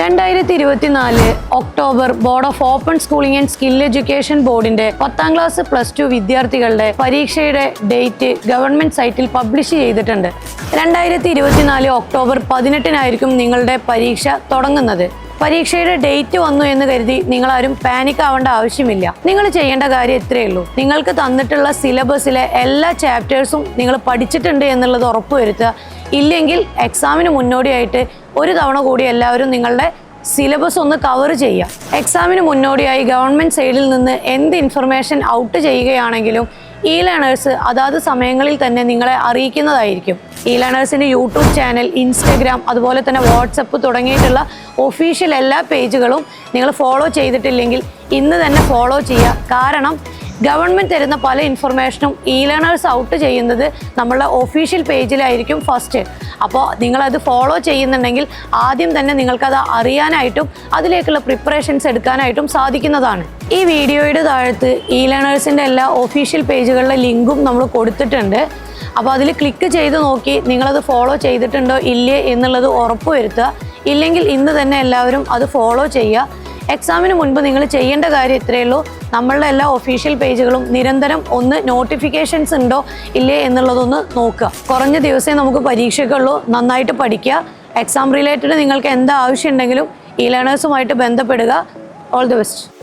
രണ്ടായിരത്തി ഇരുപത്തിനാല് October board of open schooling and skill education ബോർഡിന്റെ പത്താം ക്ലാസ് പ്ലസ് ടു വിദ്യാർത്ഥികളുടെ പരീക്ഷയുടെ ഡേറ്റ് ഗവൺമെന്റ് സൈറ്റിൽ പബ്ലിഷ് ചെയ്തിട്ടുണ്ട്. രണ്ടായിരത്തി ഇരുപത്തിനാല് ഒക്ടോബർ പതിനെട്ടിനായിരിക്കും നിങ്ങളുടെ പരീക്ഷ തുടങ്ങുന്നത്. പരീക്ഷയുടെ ഡേറ്റ് വന്നു എന്ന് കരുതി നിങ്ങൾ ആരും പാനിക് ആവേണ്ട ആവശ്യമില്ല. നിങ്ങൾ ചെയ്യേണ്ട കാര്യം ഇത്രയേ ഉള്ളൂ. നിങ്ങൾക്ക് തന്നിട്ടുള്ള സിലബസിലെ എല്ലാ ചാപ്റ്റേഴ്സും നിങ്ങൾ പഠിച്ചിട്ടുണ്ട് എന്നുള്ളത് ഉറപ്പുവരുത്തുക. ഇല്ലെങ്കിൽ എക്സാമിന് മുന്നോടിയായിട്ട് ഒരു തവണ കൂടി എല്ലാവരും നിങ്ങളുടെ സിലബസ് ഒന്ന് കവർ ചെയ്യുക. എക്സാമിന് മുന്നോടിയായി ഗവൺമെന്റ് സൈഡിൽ നിന്ന് എന്ത് ഇൻഫർമേഷൻ ഔട്ട് ചെയ്യുകയാണെങ്കിലും ഇ ലേണേഴ്സ് അതാത് സമയങ്ങളിൽ തന്നെ നിങ്ങളെ അറിയിക്കുന്നതായിരിക്കും. ഇ ലേണേഴ്സിന്റെ യൂട്യൂബ് ചാനൽ ഇൻസ്റ്റഗ്രാം അതുപോലെ തന്നെ വാട്സപ്പ് തുടങ്ങിയിട്ടുള്ള ഒഫീഷ്യൽ എല്ലാ പേജുകളും നിങ്ങൾ ഫോളോ ചെയ്തിട്ടില്ലെങ്കിൽ ഇന്ന് തന്നെ ഫോളോ ചെയ്യുക. കാരണം ഗവൺമെന്റ് തരുന്ന പല ഇൻഫർമേഷനും ഇ ലേണേഴ്സ് ഔട്ട് ചെയ്യുന്നത് നമ്മളുടെ ഒഫീഷ്യൽ പേജിലായിരിക്കും ഫസ്റ്റ് അപ്പോൾ നിങ്ങളത് ഫോളോ ചെയ്യുന്നുണ്ടെങ്കിൽ ആദ്യം തന്നെ നിങ്ങൾക്കത് അറിയാനായിട്ടും അതിലേക്കുള്ള പ്രിപ്പറേഷൻസ് എടുക്കാനായിട്ടും സാധിക്കുന്നതാണ്. ഈ വീഡിയോയുടെ താഴത്ത് ഇ ലേണേഴ്സിന്റെ എല്ലാ ഒഫീഷ്യൽ പേജുകളിലെ ലിങ്കും നമ്മൾ കൊടുത്തിട്ടുണ്ട്. അപ്പോൾ അതിൽ ക്ലിക്ക് ചെയ്ത് നോക്കി നിങ്ങളത് ഫോളോ ചെയ്തിട്ടുണ്ടോ ഇല്ലേ എന്നുള്ളത് ഉറപ്പുവരുത്തുക ഇല്ലെങ്കിൽ ഇന്ന് തന്നെ എല്ലാവരും അത് ഫോളോ ചെയ്യുക. എക്സാമിന് മുൻപ് നിങ്ങൾ ചെയ്യേണ്ട കാര്യം ഇത്രയേ ഉള്ളൂ. നമ്മളുടെ എല്ലാ ഒഫീഷ്യൽ പേജുകളും നിരന്തരം ഒന്ന് നോട്ടിഫിക്കേഷൻസ് ഉണ്ടോ ഇല്ലേ എന്നുള്ളതൊന്ന് നോക്കുക. കുറഞ്ഞ ദിവസമേ നമുക്ക് പരീക്ഷയ്ക്കുള്ളൂ. നന്നായിട്ട് പഠിക്കുക. എക്സാം റിലേറ്റഡ് നിങ്ങൾക്ക് എന്താ ആവശ്യം ഉണ്ടെങ്കിലും ഈ ലേണേഴ്സുമായിട്ട് ബന്ധപ്പെടുക. All the best